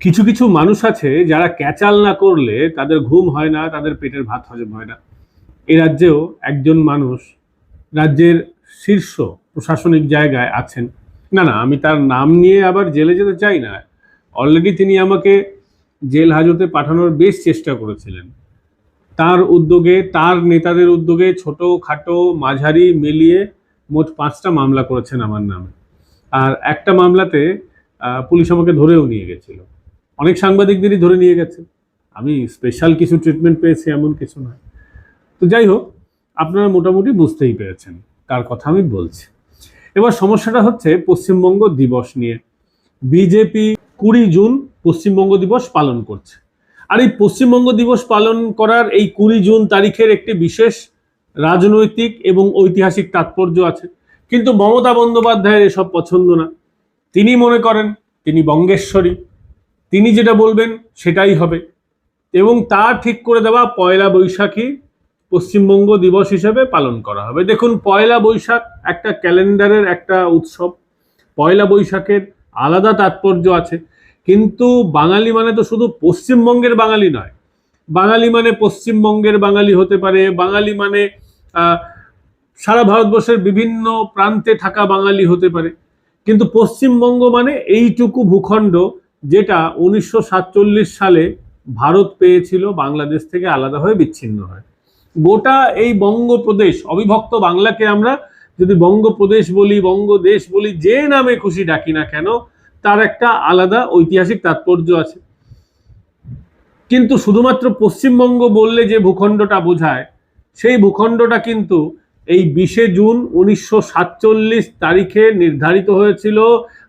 কিছু কিছু মানুষ আছে যারা ক্যাচাল না করলে তাদের ঘুম হয় না, তাদের পেটের ভাত হজম হয় না। এ রাজ্যেও একজন মানুষ রাজ্যের শীর্ষ প্রশাসনিক জায়গায় আছেন। না না, আমি তার নাম নিয়ে আবার জেলে যেতে চাই না। অলরেডি তিনি আমাকে জেল হাজতে পাঠানোর বেশ চেষ্টা করেছিলেন। তার উদ্যোগে, তার নেতাদের উদ্যোগে ছোট, খাটো, মাঝারি মিলিয়ে মোট পাঁচটা মামলা করেছেন আমার নামে। আর একটা মামলাতে পুলিশ আমাকে ধরেও নিয়ে গেছিল। অনেক সাংবাদিকদেরই ধরে নিয়ে গেছে। আমি স্পেশাল কিছু ট্রিটমেন্ট পেয়েছি, এমন কিছু নয় তো যাই হোক, আপনারা মোটামুটি বুঝতেই পেরেছেন কার কথা আমি বলছি। এবার সমস্যাটা হচ্ছে পশ্চিমবঙ্গ দিবস নিয়ে। বিজেপি কুড়ি জুন পশ্চিমবঙ্গ দিবস পালন করছে। আর এই পশ্চিমবঙ্গ দিবস পালন করার এই কুড়ি জুন তারিখের একটি বিশেষ রাজনৈতিক এবং ঐতিহাসিক তাৎপর্য আছে। কিন্তু মমতা বন্দ্যোপাধ্যায়ের এসব পছন্দ না। তিনি মনে করেন, তিনি বঙ্গেশ্বরী। তিনি যেটা বলবেন সেটাই হবে। এবং তা ঠিক করে দেওয়া পয়লা বৈশাখী পশ্চিমবঙ্গ দিবস হিসেবে পালন করা হবে। দেখুন, পয়লা বৈশাখ একটা ক্যালেন্ডারের একটা উৎসব। পয়লা বৈশাখের আলাদা তাৎপর্য আছে। কিন্তু বাঙালি মানে তো শুধু পশ্চিমবঙ্গের বাঙালি নয়। বাঙালি মানে পশ্চিমবঙ্গের বাঙালি হতে পারে। বাঙালি মানে সারা ভারতবর্ষের বিভিন্ন প্রান্তে থাকা বাঙালি হতে পারে। কিন্তু পশ্চিমবঙ্গ মানে এইটুকু ভূখণ্ড যেটা উনিশশো সাতচল্লিশ সালে ভারত পেয়েছিল, বাংলাদেশ থেকে আলাদা হয়ে বিচ্ছিন্ন হয়। গোটা এই বঙ্গপ্রদেশ, অবিভক্ত বাংলাকে আমরা যদি বঙ্গপ্রদেশ বলি, বঙ্গদেশ বলি, যে নামে খুশি ডাকি না কেন, তার একটা আলাদা ঐতিহাসিক তাৎপর্য আছে। কিন্তু শুধুমাত্র পশ্চিমবঙ্গ বললে যে ভূখণ্ডটা বোঝায়, সেই ভূখণ্ডটা কিন্তু এই বিশে জুন উনিশশো সাতচল্লিশ তারিখে নির্ধারিত হয়েছিল।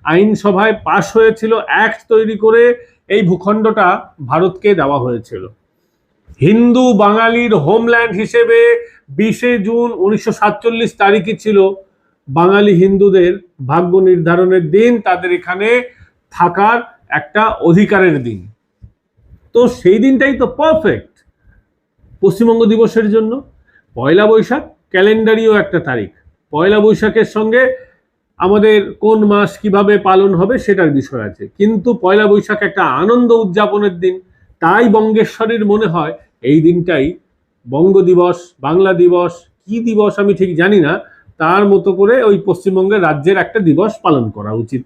আইনসভায় পাশ হয়েছিল অ্যাক্ট তৈরি করে এই ভূখণ্ডটা ভারতকে দেওয়া হয়েছিল। হিন্দু বাঙালির হোমল্যান্ড হিসেবে বিশে জুন উনিশশো সাতচল্লিশ তারিখই ছিল। বাঙালি হিন্দুদের ভাগ্য নির্ধারণের দিন, তাদের এখানে থাকার একটা অধিকারের দিন। তো সেই দিনটাই তো পারফেক্ট পশ্চিমবঙ্গ দিবসের জন্য। পয়লা বৈশাখ, ক্যালেন্ডারিও একটা তারিখ। পয়লা বৈশাখের সঙ্গে আমাদের কোন মাস কীভাবে পালন হবে সেটার বিষয় আছে। কিন্তু পয়লা বৈশাখ একটা আনন্দ উদযাপনের দিন। তাই বঙ্গেশ্বরীর মনে হয় এই দিনটাই বঙ্গ দিবস, বাংলা দিবস, কি দিবস আমি ঠিক জানি না। তার মতো করে ওই পশ্চিমবঙ্গের রাজ্যের একটা দিবস পালন করা উচিত।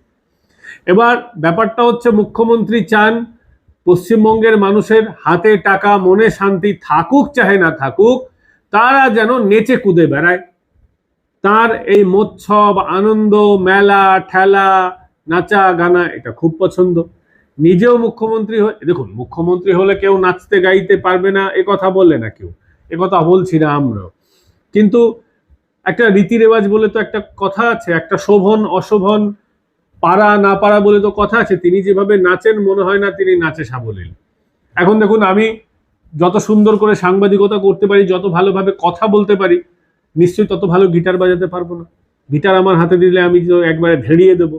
এবার ব্যাপারটা হচ্ছে মুখ্যমন্ত্রী চান পশ্চিমবঙ্গের মানুষের হাতে টাকা, মনে শান্তি থাকুক, চাহে না থাকুক, তারা যেন নেচে কুদে বেড়ায়। তার এই মোৎসব, আনন্দ, মেলা, ঠেলা, নাচা, গানা, এটা খুব পছন্দ। নিজেও মুখ্যমন্ত্রী হয়ে দেখুন, মুখ্যমন্ত্রী হলে কেউ নাচতে, গাইতে পারবে না, এ কথা বললে না কেউ। এ কথা বলছি না আমরাও। কিন্তু একটা রীতি রেওয়াজ বলে তো একটা কথা আছে, একটা শোভন, অশোভন, পারা, না পারা বলে তো কথা আছে। তিনি যেভাবে নাচেন, মনে হয় না তিনি নাচে সাবলীল। এখন দেখুন, আমি যত সুন্দর করে সাংবাদিকতা করতে পারি, যত ভালোভাবে কথা বলতে পারি নিশ্চয়ই তত ভালো গিটার বাজাতে পারব না। গিটার আমার হাতে দিলে আমি তো একবারে ধেড়িয়ে দেবো।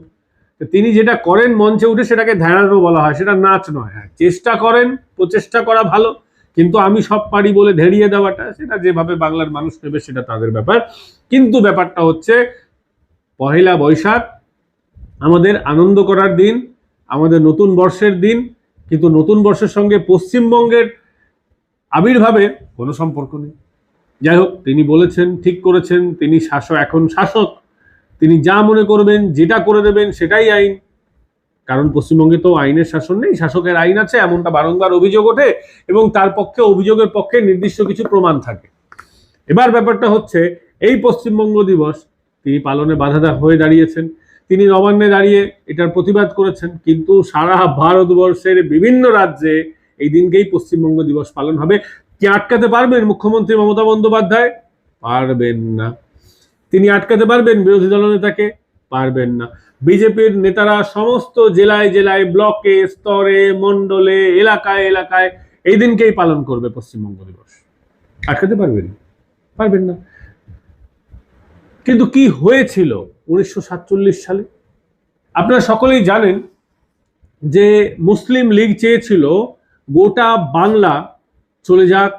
তিনি যেটা করেন, মঞ্চে উঠে সেটাকে ধ্যানানো বলা হয়, সেটা নাচ নয়। হ্যাঁ চেষ্টা করেন, প্রচেষ্টা করা ভালো, কিন্তু আমি সব পারি বলে ধেড়িয়ে দেওয়াটা, সেটা যেভাবে বাংলার মানুষ নেবে সেটা তাদের ব্যাপার। কিন্তু ব্যাপারটা হচ্ছে, পহেলা বৈশাখ, আমাদের আনন্দ করার দিন, আমাদের নতুন বর্ষের দিন, কিন্তু নতুন বর্ষের সঙ্গে পশ্চিমবঙ্গের আবির্ভাবে কোনো সম্পর্ক নেই। যাই হোক তিনি বলেছেন, ঠিক করেছেন, তিনি শাসক, এখন শাসক। তিনি যা মনে করবেন, যেটা করে দেবেন, সেটাই আইন। কারণ পশ্চিমবঙ্গে তো আইনের শাসন নেই, শাসকের আইন আছে, এমনটা বারংবার অভিযোগ ওঠে এবং তার পক্ষে, অভিযোগের পক্ষে নির্দিষ্ট কিছু প্রমাণ থাকে। এবার ব্যাপারটা হচ্ছে, এই পশ্চিমবঙ্গ দিবস, তিনি পালনে বাধা হয়ে দাঁড়িয়েছেন। তিনি নবান্নে দাঁড়িয়ে এটার প্রতিবাদ করেছেন, কিন্তু সারা ভারতবর্ষের বিভিন্ন রাজ্যে এই দিনকেই পশ্চিমবঙ্গ দিবস পালন হবে। কি আটকাতে পারবেন মুখ্যমন্ত্রী মমতা বন্দ্যোপাধ্যায়, পারবেন না। তিনি আটকাতে পারবেন বিরোধী দলনেতাকে পারবেন না। বিজেপির নেতারা সমস্ত জেলায় জেলায়, ব্লকে, স্তরে, মণ্ডলে, এলাকায় এলাকায় এই দিনকেই পালন করবে পশ্চিমবঙ্গ দিবস। আটকাতে পারবেন? পারবেন না। কিন্তু কি হয়েছিল উনিশশো সাতচল্লিশ সালে? আপনারা সকলেই জানেন যে মুসলিম লীগ চেয়েছিল গোটা বাংলা চলে যাক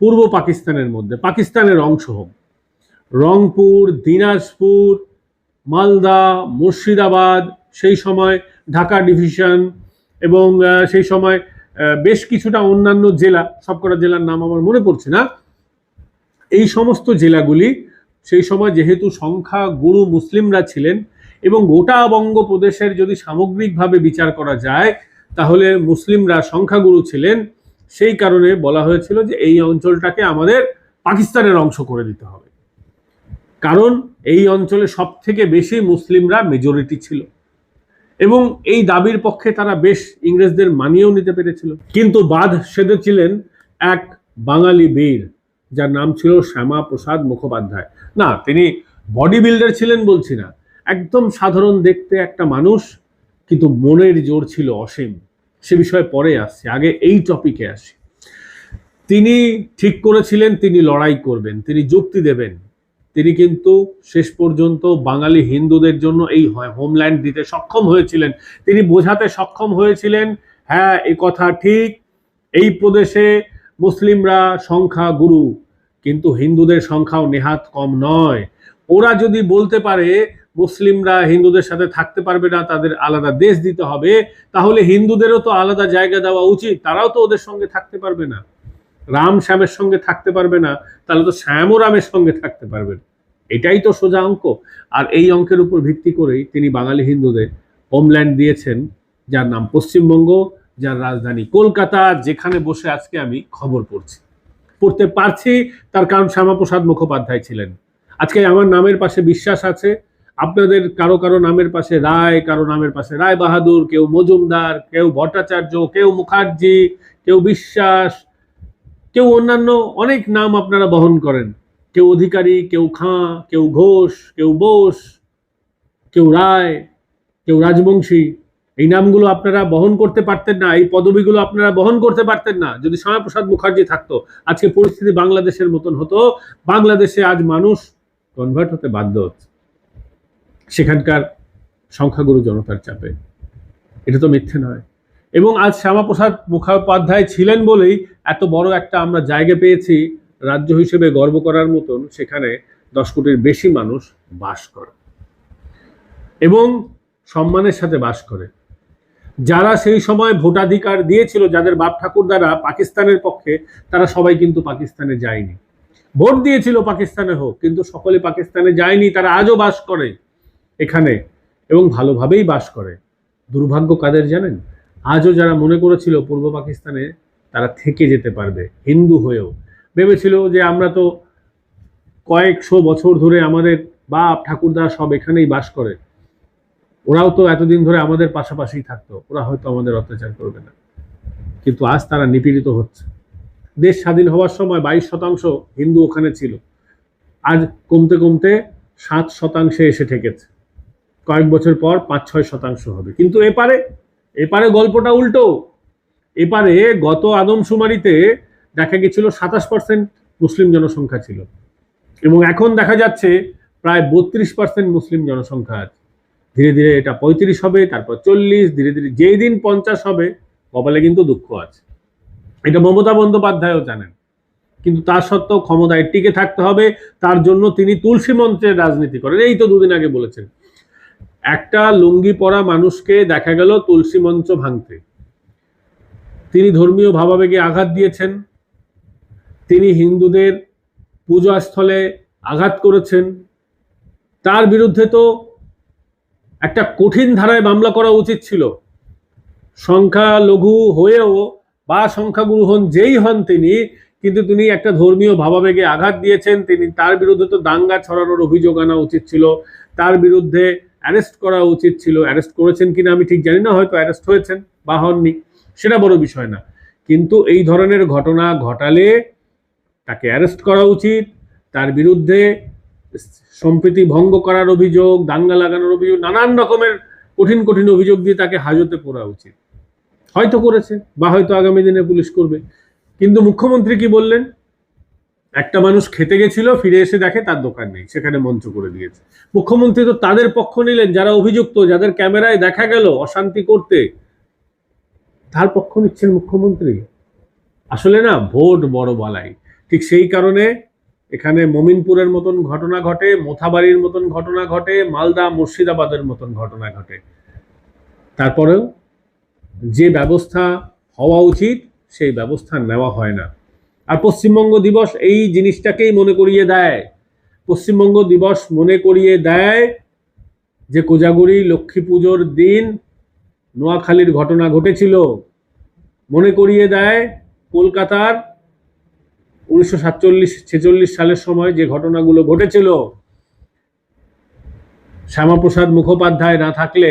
পূর্ব পাকিস্তানের মধ্যে। পাকিস্তানের অংশ হোক। রংপুর, দিনাজপুর, মালদা, মুর্শিদাবাদ, সেই সময় ঢাকা ডিভিশন এবং সেই সময় বেশ কিছুটা অন্যান্য জেলা, সবকটা জেলার নাম আমার মনে পড়ছে না। এই সমস্ত জেলাগুলি, সেই সময় যেহেতু সংখ্যা গুরু মুসলিমরা ছিলেন এবং গোটা বঙ্গপ্রদেশের যদি সামগ্রিকভাবে বিচার করা যায়, তাহলে মুসলিমরা সংখ্যাগুরু ছিলেন সেই কারণে বলা হয়েছিল যে এই অঞ্চলটাকে আমাদের পাকিস্তানের অংশ করে দিতে হবে। কারণ এই অঞ্চলে সব থেকে বেশি মুসলিমরা মেজরিটি ছিল। এবং এই দাবির পক্ষে তারা বেশ ইংরেজদের মানিয়েও নিতে পেরেছিল। কিন্তু বাদ সেধেছিলেন এক বাঙালি বীর, যার নাম ছিল শ্যামা প্রসাদ মুখোপাধ্যায়। না, তিনি বডি বিল্ডার ছিলেন বলছি না। একদম সাধারণ দেখতে একটা মানুষ, কিন্তু মনের জোর ছিল অসীম। সে বিষয়ে পরে আসছে, আগে এই টপিকে আসি। তিনি ঠিক করেছিলেন, তিনি লড়াই করবেন, তিনি যুক্তি দেবেন। তিনি কিন্তু শেষ পর্যন্ত বাঙালি হিন্দুদের জন্য এই হোমল্যান্ড দিতে সক্ষম হয়েছিলেন। তিনি বোঝাতে সক্ষম হয়েছিলেন হ্যাঁ এ কথা ঠিক, এই প্রদেশে মুসলিমরা সংখ্যা গুরু, কিন্তু হিন্দুদের সংখ্যাও নেহাত কম নয়। ওরা যদি বলতে পারে মুসলিমরা হিন্দুদের সাথে থাকতে পারবে না, তাদের আলাদা দেশ দিতে হবে, তাহলে হিন্দুদেরও তো আলাদা জায়গা দেওয়া উচিত, তারাও তো ওদের সঙ্গে থাকতে পারবে না। রাম শ্যামের সঙ্গে থাকতে পারবে না, তাহলে তো শ্যামও রামের সঙ্গে থাকতে পারবেন এটাই তো সোজা অঙ্ক। আর এই অঙ্কের উপর ভিত্তি করেই তিনি বাঙালি হিন্দুদের হোমল্যান্ড দিয়েছেন, যার নাম পশ্চিমবঙ্গ, যার রাজধানী কলকাতা, যেখানে বসে আজকে আমি খবর পড়ছি। পড়তে পারছি, তার কারণ শ্যামাপ্রসাদ মুখোপাধ্যায় ছিলেন। আজকে আমার নামের পাশে বিশ্বাস আছে আপনাদের কারও কারও নামের পাশে রায়, কারও নামের পাশে রায় বাহাদুর, কেউ মজুমদার, কেউ ভট্টাচার্য, কেউ মুখার্জি, কেউ বিশ্বাস, কেউ অন্যান্য অনেক নাম আপনারা বহন করেন। কেউ অধিকারী, কেউ খাঁ, কেউ ঘোষ, কেউ বোস, কেউ রায়, কেউ রাজবংশী। এই নামগুলো আপনারা বহন করতে পারতেন না, এই পদবিগুলো আপনারা বহন করতে পারতেন না। যদি শ্যামাপ্রসাদ মুখার্জি থাকতো, আজকে পরিস্থিতি বাংলাদেশের মতন হতো, বাংলাদেশে আজ মানুষ কনভার্ট হতে বাধ্য হচ্ছে। সেখানকার সংখ্যাগুরু জনতার চাপে। এটা তো মিথ্যে নয়। এবং আজ শ্যামাপ্রসাদ মুখোপাধ্যায় ছিলেন বলেই এত বড় একটা আমরা জায়গা পেয়েছি রাজ্য হিসেবে গর্ব করার মতন সেখানে দশ কোটির বেশি মানুষ বাস করে এবং সম্মানের সাথে বাস করে। যারা সেই সময় ভোটাধিকার দিয়েছিল, যাদের বাপ ঠাকুর দ্বারা পাকিস্তানের পক্ষে, তারা সবাই কিন্তু পাকিস্তানে যায়নি। ভোট দিয়েছিল পাকিস্তানে হোক, কিন্তু সকলে পাকিস্তানে যায়নি, তারা আজও বাস করে। এখানে এবং ভালোভাবেই বাস করে। দুর্ভাগ্য কাদের জানেন? আজও যারা মনে করেছিল পূর্ব পাকিস্তানে তারা থেকে যেতে পারবে, হিন্দু হয়েও। ভেবেছিল যে আমরা তো কয়েকশো বছর ধরে আমাদের বাপ, ঠাকুরদা সব এখানেই বাস করে। ওরাও তো এতদিন ধরে আমাদের পাশাপাশি থাকতো, ওরা হয়তো আমাদের অত্যাচার করবে না। কিন্তু আজ তারা নিপীড়িত হচ্ছে। দেশ স্বাধীন হওয়ার সময় বাইশ শতাংশ হিন্দু ওখানে ছিল। আজ কমতে কমতে সাত শতাংশে এসে ঠেকেছে। কয়েক বছর পর পাঁচ, ছয় শতাংশ হবে। কিন্তু এপারে এপারে গল্পটা উল্টো। এপারে গত আদমশুমারিতে দেখা গেছিল সাতাশ পার্সেন্ট মুসলিম জনসংখ্যা ছিল। এবং এখন দেখা যাচ্ছে প্রায় বত্রিশ পার্সেন্ট মুসলিম জনসংখ্যা আছে। ধীরে ধীরে এটা পঁয়ত্রিশ হবে, তারপর চল্লিশ, ধীরে ধীরে যেই দিন পঞ্চাশ হবে, কপালে কিন্তু দুঃখ আছে। এটা মমতা বন্দ্যোপাধ্যায়ও জানেন। কিন্তু তার সত্ত্বেও ক্ষমতায় টিকে থাকতে হবে, তার জন্য তিনি তুলসী মন্ত্রের রাজনীতি করেন। এই তো দুদিন আগে বলেছেন। একটা লুঙ্গি পরা মানুষকে দেখা গেল তুলসী মঞ্চ ভাঙতে। তিনি ধর্মীয় ভাবাবেগে আঘাত দিয়েছেন। তিনি হিন্দুদের পূজাস্থলে আঘাত করেছেন। তার বিরুদ্ধে তো একটা কঠিন ধারায় মামলা করা উচিত ছিল। সংখ্যালঘু হয়েও বা সংখ্যাগুরু হন, যেই হন তিনি, কিন্তু তিনি একটা ধর্মীয় ভাবাবেগে আঘাত দিয়েছেন। তিনি তার বিরুদ্ধে তো দাঙ্গা ছড়ানোর অভিযোগ আনা উচিত ছিল। তার বিরুদ্ধে অ্যারেস্ট করা উচিত ছিল। অ্যারেস্ট করেছেন কিনা আমি ঠিক জানি না, হয়তো অ্যারেস্ট হয়েছেন বা হননি, সেটা বড় বিষয় না। কিন্তু এই ধরনের ঘটনা ঘটালে তাকে অ্যারেস্ট করা উচিত, তার বিরুদ্ধে সম্প্রীতি ভঙ্গ করার অভিযোগ, দাঙ্গা লাগানোর অভিযোগ, নানান রকমের কঠিন কঠিন অভিযোগ দিয়ে তাকে হাজতে পড়া উচিত। হয়তো করেছে বা হয়তো আগামী দিনে পুলিশ করবে। কিন্তু মুখ্যমন্ত্রী কি বললেন? একটা মানুষ খেতে গেছিল, ফিরে এসে দেখে তার দোকান নেই, সেখানে মঞ্চ করে দিয়েছে। মুখ্যমন্ত্রী তো তাদের পক্ষ নিলেন, যারা অভিযুক্ত, যাদের ক্যামেরায় দেখা গেল অশান্তি করতে। তার পক্ষ নিচ্ছেন মুখ্যমন্ত্রী। আসলে না, ভোট বড় বালাই। ঠিক সেই কারণে এখানে মমিনপুরের মতন ঘটনা ঘটে, মোথাবাড়ির মতন ঘটনা ঘটে, মালদা মুর্শিদাবাদের মতন ঘটনা ঘটে। তারপরেও যে ব্যবস্থা হওয়া উচিত, সেই ব্যবস্থা নেওয়া হয় না। আর পশ্চিমবঙ্গ দিবস এই জিনিসটাকেই মনে করিয়ে দেয়। পশ্চিমবঙ্গ দিবস মনে করিয়ে দেয় যে কোজাগরি লক্ষ্মী পুজোর দিন নোয়াখালীর ঘটনা ঘটেছিল। মনে করিয়ে দেয় কলকাতার উনিশশো সাতচল্লিশ, ছেচল্লিশ সালের সময় যে ঘটনাগুলো ঘটেছিল। শ্যামাপ্রসাদ মুখোপাধ্যায় না থাকলে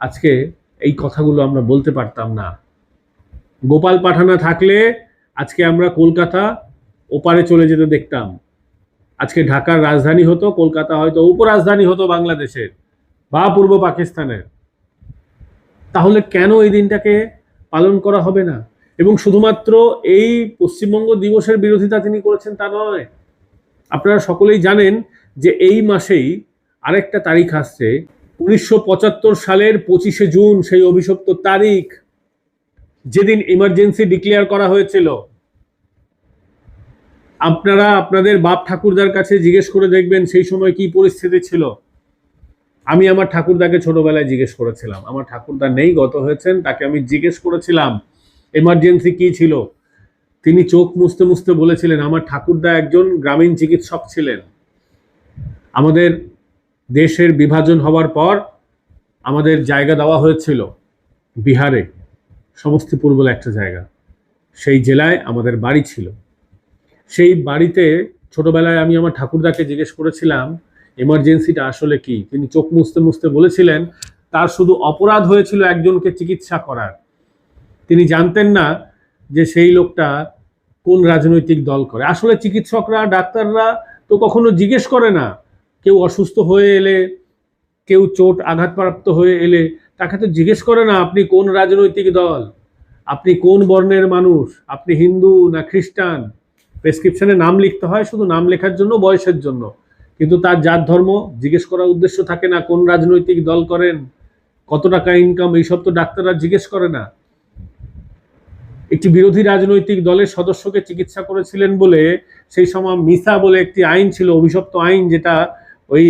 আজকে এই কথাগুলো আমরা বলতে পারতাম না। গোপাল পাঠানা থাকলে আজকে আমরা কলকাতা ওপারে চলে যেতে দেখতাম। আজকে ঢাকার রাজধানী হতো, কলকাতা হয়তো উপরাজধানী হতো বাংলাদেশের বা পূর্ব পাকিস্তানের। তাহলে কেন এই দিনটাকে পালন করা হবে না? এবং শুধুমাত্র এই পশ্চিমবঙ্গ দিবসের বিরোধিতা তিনি করেছেন তা নয়। আপনারা সকলেই জানেন যে এই মাসেই আরেকটা তারিখ আসছে, উনিশশো পঁচাত্তর সালের পঁচিশে জুন, সেই অভিশপ্ত তারিখ। যেদিন ইমার্জেন্সি ডিক্লেয়ার করা হয়েছিল, আপনারা আপনাদের বাপ ঠাকুরদার কাছে জিজ্ঞেস করে দেখবেন সেই সময় কি পরিস্থিতি ছিল। আমি আমার ঠাকুরদাকে ছোটবেলায় জিজ্ঞেস করেছিলাম। আমার ঠাকুরদা নেই, গত হয়েছেন, তাকে আমি জিজ্ঞেস করেছিলাম এমার্জেন্সি কি ছিল? তিনি চোখ মুছতে মুছতে বলেছিলেন, আমার ঠাকুরদা একজন গ্রামীণ চিকিৎসক ছিলেন। আমাদের দেশের বিভাজন হওয়ার পর আমাদের জায়গা দেওয়া হয়েছিল বিহারে। সমস্তিপুর বলে একটা জায়গা। সেই জেলায় আমাদের বাড়ি ছিল। সেই বাড়িতে ছোটবেলায় আমি আমার ঠাকুরদাকে জিজ্ঞেস করেছিলাম এমার্জেন্সিটা আসলে কি? তিনি চোখ মুছতে মুছতে বলেছিলেন, তার শুধু অপরাধ হয়েছিল একজনকে চিকিৎসা করার। তিনি জানতেন না যে সেই লোকটা কোন রাজনৈতিক দল করে। আসলে চিকিৎসকরা, ডাক্তাররা তো কখনো জিজ্ঞেস করে না। কেউ অসুস্থ হয়ে এলে, কেউ চোট আঘাতপ্রাপ্ত হয়ে এলে তাকে তো জিজ্ঞেস করে না, আপনি কোন রাজনৈতিক দল? আপনি কোন বর্ণের মানুষ? আপনি হিন্দু না খ্রিস্টান? প্রেসক্রিপশনে নাম লিখতে হয় শুধু নাম লেখার জন্য, বয়সের জন্য। কিন্তু তার জাত ধর্ম, জিজ্ঞেস করার উদ্দেশ্য থাকে না, কোন রাজনৈতিক দল করেন, কত টাকা ইনকাম এইসব তো ডাক্তাররা জিজ্ঞেস করে না। একটি বিরোধী রাজনৈতিক দলের সদস্যকে চিকিৎসা করেছিলেন বলে সেই সময় মিসা বলে একটি আইন ছিল, অভিশপ্ত আইন, যেটা ওই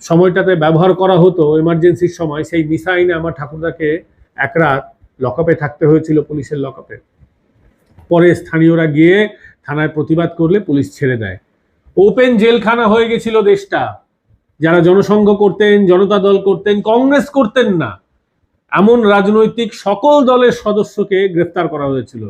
সময়টাতে ব্যবহার করা হতো এমার্জেন্সির সময়, সেই মিসা আইনে আমার ঠাকুরদাকে এক রাত লকআপে থাকতে হয়েছিল, পুলিশের লকআপে। পরে স্থানীয়রা গিয়ে থানায় প্রতিবাদ করলে পুলিশ ছেড়ে দেয়। ওপেন জেলখানা হয়ে গেছিল দেশটা। যারা জনসংঘ করতেন, জনতা দল করতেন, কংগ্রেস করতেন না, এমন রাজনৈতিক সকল দলের সদস্যকে গ্রেফতার করা হয়েছিল।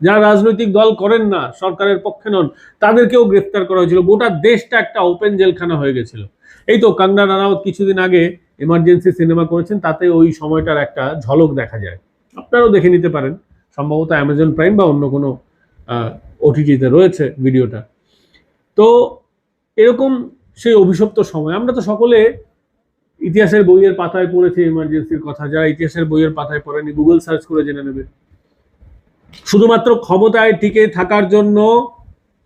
যারা রাজনৈতিক দল করেন না, সরকারের পক্ষে নন, তাদেরকেও গ্রেফতার করা হয়েছিল। গোটা দেশটা একটা ওপেন জেলখানা হয়ে গেছিল। এই তো কাঙ্গনা রানাওয়াত কিছুদিন আগে এমার্জেন্সি সিনেমা করেছেন, তাতে ওই সময়টার একটা ঝলক দেখা যায়। আপনারাও দেখে নিতে পারেন। সম্ভবত অ্যামাজন প্রাইম বা অন্য কোনো ওটিটিতে রয়েছে ভিডিওটা। তো এরকম সেই অভিশপ্ত সময়। আমরা তো সকলে ইতিহাসের বইয়ের পাতায় পড়েছি এমার্জেন্সির কথা। যারা ইতিহাসের বইয়ের পাতায় পড়েনি গুগল সার্চ করে জেনে নেবে। শুধুমাত্র ক্ষমতায় টিকে থাকার জন্য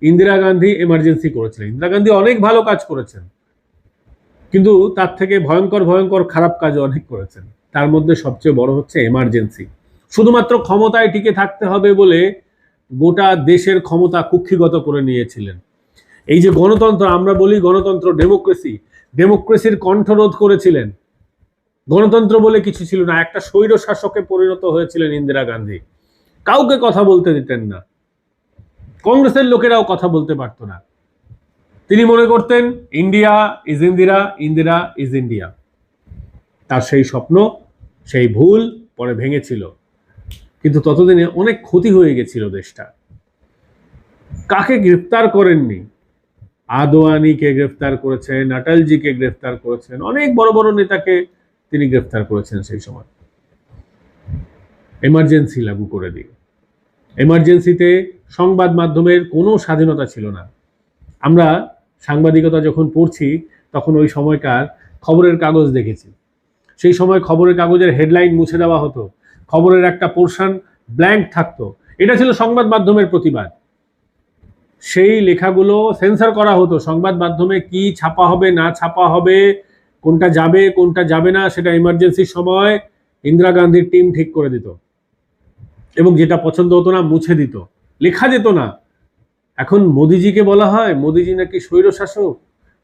ইন্দিরা গান্ধী এমার্জেন্সি করেছিলেন। ইন্দিরা গান্ধী অনেক ভালো কাজ করেছেন, কিন্তু তার থেকে ভয়ঙ্কর ভয়ঙ্কর খারাপ কাজ অনেক করেছেন। তার মধ্যে সবচেয়ে বড় হচ্ছে এমার্জেন্সি শুধুমাত্র ক্ষমতায় টিকে থাকতে হবে বলে গোটা দেশের ক্ষমতা কুক্ষিগত করে নিয়েছিলেন। এই যে গণতন্ত্র, আমরা বলি গণতন্ত্র ডেমোক্রেসি ডেমোক্রেসির কণ্ঠরোধ করেছিলেন। গণতন্ত্র বলে কিছু ছিল না, একটা স্বৈর শাসকে পরিণত হয়েছিলেন ইন্দিরা গান্ধী। কাউকে কথা বলতে দিতেন না। কংগ্রেসের লোকেরাও কথা বলতে পারতো না। তিনি মনে করতেন, India is Indira Indira is India. তার সেই স্বপ্ন, সেই ভুল পরে ভেঙেছিল। কিন্তু ততদিনে অনেক ক্ষতি হয়ে গেছিল দেশটা। কাকে গ্রেফতার করেননি? আদোয়ানিকে গ্রেফতার করেছেন অটলজিকে গ্রেফতার করেছেন, অনেক বড় বড় নেতাকে তিনি গ্রেফতার করেছেন সেই সময়। এমার্জেন্সি লাগু করে দিয়ে এমার্জেন্সিতে সংবাদ মাধ্যমের কোনো স্বাধীনতা ছিল না। আমরা সাংবাদিকতা যখন পড়ছি, তখন ওই সময়কার খবরের কাগজ দেখেছি। সেই সময় খবরের কাগজের হেডলাইন মুছে দেওয়া হতো। খবরের একটা পোর্শন ব্ল্যাঙ্ক থাকতো। এটা ছিল সংবাদ মাধ্যমের প্রতিবাদ। সেই লেখাগুলো সেন্সার করা হতো। সংবাদ মাধ্যমে কি ছাপা হবে, না ছাপা হবে, কোনটা যাবে কোনটা যাবে না, সেটা ইমার্জেন্সির সময় ইন্দিরা গান্ধীর টিম ঠিক করে দিত। এবং যেটা পছন্দ হতো না, মুছে দিত। লেখা যেত না। এখন মোদিজিকে বলা হয়, মোদিজি নাকি স্বৈর শাসক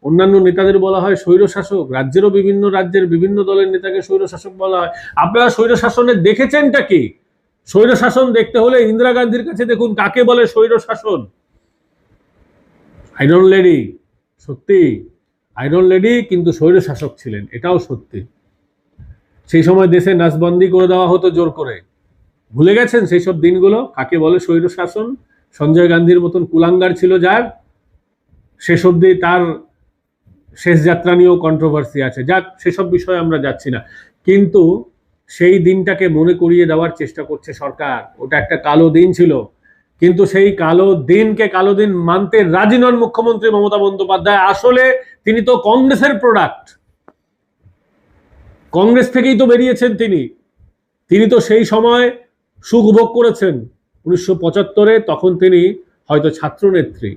অন্যান্য নেতাদের বলা হয় স্বৈরশাসক। রাজ্যেরও বিভিন্ন রাজ্যের বিভিন্ন দলের নেতাকে স্বৈরশাসক বলা হয়। আপনারা স্বৈর স্বৈরশাসনে দেখেছেনটা কি? স্বৈরশাসন দেখতে হলে ইন্দিরা গান্ধীর কাছে দেখুন, কাকে বলে স্বৈরশাসন? আইরন লেডি, সত্যি। আইরন লেডি কিন্তু স্বৈরশাসক ছিলেন, এটাও সত্যি। সেই সময় দেশে নাচবন্দি করে দেওয়া হতো জোর করে। ভুলে গেছেন সেই সব দিনগুলো? কাকে বলে স্বৈরশাসন? সঞ্জয় গান্ধীর মতন কুলাঙ্গার ছিল যার। শেষ অবধি তার শেষ যাত্রা নিয়েও কন্ট্রোভার্সি আছে। যাক, সেসব বিষয়ে আমরা যাচ্ছি না। কিন্তু সেই দিনটাকে মনে করিয়ে দেওয়ার চেষ্টা করছে সরকার। ওটা একটা কালো দিন ছিল। কিন্তু সেই কালো দিনকে কালো দিন মানতে রাজি নন মুখ্যমন্ত্রী মমতা বন্দ্যোপাধ্যায়। আসলে তিনি তো কংগ্রেসের প্রোডাক্ট কংগ্রেস থেকেই তো বেরিয়েছেন তিনি। তিনি তো সেই সময় সুখ ভোগ করেছেন। উনিশশো পঁচাত্তরে তখন তিনি হয়তো ছাত্রনেত্রী।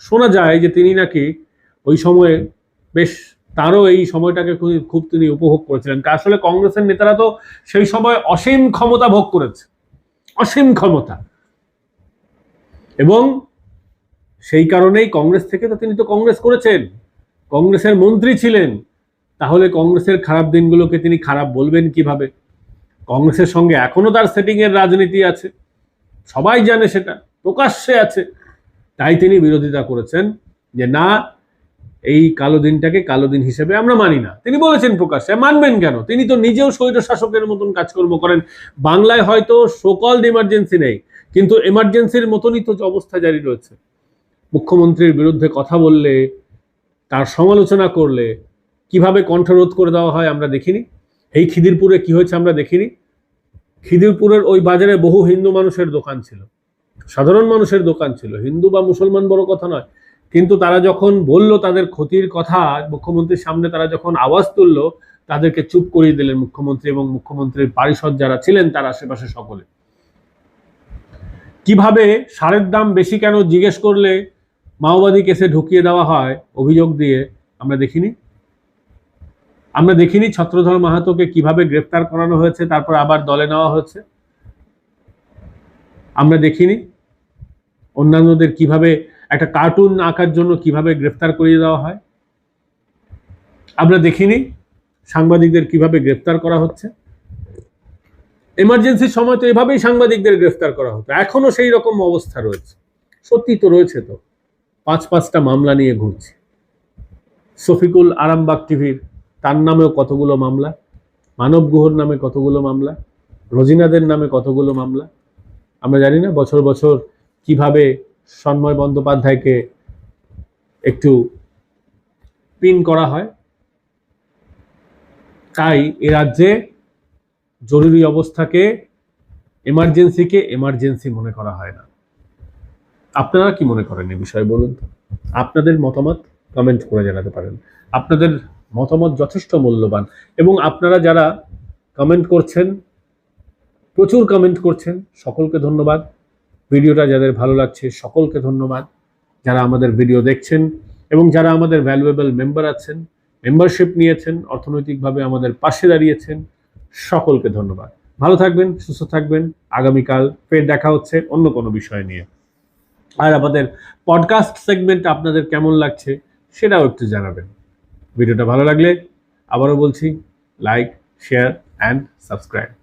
শোনা যায় যে তিনি নাকি ওই সময়ে বেশ তারও এই সময়টাকে খুব- তিনি উপভোগ করেছিলেন। আসলে কংগ্রেসের নেতারা তো সেই সময় অসীম ক্ষমতা ভোগ করেছে। অসীম ক্ষমতা। এবং সেই কারণেই কংগ্রেস থেকে তো তিনি তো কংগ্রেস করেছেন। কংগ্রেসের মন্ত্রী ছিলেন। তাহলে কংগ্রেসের খারাপ দিনগুলোকে তিনি খারাপ বলবেন কীভাবে? কংগ্রেসের সঙ্গে এখনও তার সেটিং এর রাজনীতি আছে। সবাই জানে সেটা, প্রকাশ্যে আছে। তাই তিনি বিরোধিতা করেছেন যে, না, এই কালো দিনটাকে কালো দিন হিসেবে আমরা মানি না। তিনি বলেছেন প্রকাশ্যে, মানবেন কেন? তিনি তো নিজেও স্বৈর শাসকের মতন কাজকর্ম করেন। বাংলায় হয়তো সোকল্ড ইমার্জেন্সি নেই, কিন্তু এমার্জেন্সির মতনই তো অবস্থা জারি রয়েছে। মুখ্যমন্ত্রীর বিরুদ্ধে কথা বললে, তার সমালোচনা করলে, কীভাবে কণ্ঠরোধ করে দেওয়া হয় আমরা দেখিনি। এই খিদিরপুরে কি হয়েছে আমরা দেখিনি। খিদিরপুরের ওই বাজারে বহু হিন্দু মানুষের দোকান ছিল। সাধারণ মানুষের দোকান ছিল। হিন্দু বা মুসলমান বড় কথা নয়। কিন্তু তারা যখন বলল তাদের ক্ষতির কথা, মুখ্যমন্ত্রীর সামনে তারা যখন আওয়াজ তুলল, তাদেরকে চুপ করিয়ে দিলেন মুখ্যমন্ত্রী এবং মুখ্যমন্ত্রীর পারিষদ যারা ছিলেন তার আশেপাশে সকলে। কীভাবে সারের দাম বেশি কেন জিজ্ঞেস করলে মাওবাদী কেসে ঢুকিয়ে দেওয়া হয় অভিযোগ দিয়ে আমরা দেখিনি। আমরা দেখিনি ছত্রধর মাহাতোকে কীভাবে গ্রেফতার করানো হয়েছে, তারপর আবার দলে নেওয়া হয়েছে। আমরা দেখিনি অন্যান্যদের কীভাবে একটা কার্টুন আঁকার জন্য কীভাবে গ্রেফতার করিয়ে দেওয়া হয়। আমরা দেখিনি সাংবাদিকদের কীভাবে গ্রেফতার করা হচ্ছে। এমার্জেন্সির সময় তো এভাবেই সাংবাদিকদের গ্রেফতার করা হতো। এখনও সেই রকম অবস্থা রয়েছে। সত্যি তো রয়েছে তো। পাঁচ পাঁচটা মামলা নিয়ে ঘুরছে। শফিকুল আরামবাগ টিভির তার নামেও কতগুলো মামলা? মানব গুহর নামে কতগুলো মামলা? রোজিনাদের নামে কতগুলো মামলা? আমরা জানি না বছর বছর কীভাবে সন্ময় বন্দ্যোপাধ্যায়কে একটু পিন করা হয়। তাই এ রাজ্যে জরুরি অবস্থাকে এমার্জেন্সিকে এমার্জেন্সি মনে করা হয় না। আপনারা কি মনে করেন এ বিষয়ে বলুন? আপনাদের মতামত কমেন্ট করে জানাতে পারেন। আপনাদের মতামত যথেষ্ট মূল্যবান। এবং আপনারা যারা কমেন্ট করছেন, প্রচুর কমেন্ট করছেন, সকলকে ধন্যবাদ। ভিডিওটা যাদের ভালো লাগছে, সকলকে ধন্যবাদ। যারা আমাদের ভিডিও দেখছেন এবং যারা আমাদের ভ্যালুয়েবল মেম্বার আছেন মেম্বারশিপ নিয়েছেন, অর্থনৈতিকভাবে আমাদের পাশে দাঁড়িয়েছেন, সকলকে ধন্যবাদ। ভালো থাকবেন, সুস্থ থাকবেন। আগামীকাল ফের দেখা হচ্ছে অন্য কোনো বিষয় নিয়ে। আর আমাদের পডকাস্ট সেগমেন্ট আপনাদের কেমন লাগছে, সেটাও একটু জানাবেন। ভিডিওটা ভালো লাগলে আবারও বলছি লাইক শেয়ার অ্যান্ড সাবস্ক্রাইব